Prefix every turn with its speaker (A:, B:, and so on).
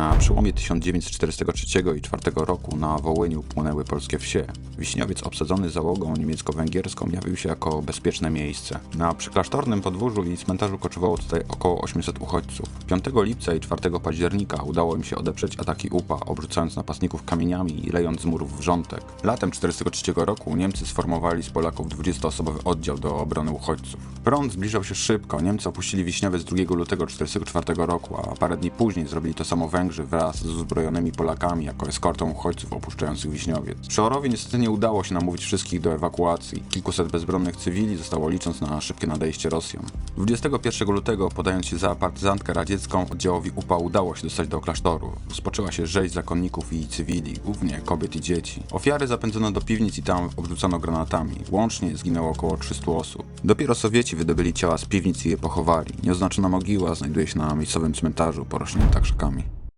A: Na przełomie 1943 i 4 roku na Wołyniu płonęły polskie wsie. Wiśniowiec obsadzony załogą niemiecko-węgierską jawił się jako bezpieczne miejsce. Na przyklasztornym podwórzu i cmentarzu koczywało tutaj około 800 uchodźców. 5 lipca i 4 października udało im się odeprzeć ataki UPA, obrzucając napastników kamieniami i lejąc z murów wrzątek. Latem 1943 roku Niemcy sformowali z Polaków 20-osobowy oddział do obrony uchodźców. Front zbliżał się szybko, Niemcy opuścili Wiśniowiec 2 lutego 1944 roku, a parę dni później zrobili to samo Węgrzy wraz z uzbrojonymi Polakami jako eskortą uchodźców opuszczających Wiśniowiec. Przeorowi niestety nie udało się namówić wszystkich do ewakuacji. Kilkuset bezbronnych cywili zostało licząc na szybkie nadejście Rosjan. 21 lutego, podając się za partyzantkę radziecką, oddziałowi UPA udało się dostać do klasztoru. Rozpoczęła się rzeź zakonników i cywili, głównie kobiet i dzieci. Ofiary zapędzono do piwnic i tam obrzucono granatami. Łącznie zginęło około 300 osób. Dopiero Sowieci wydobyli ciała z piwnic i je pochowali. Nieoznaczona mogiła znajduje się na miejscowym cmentarzu porośnięta krzakami.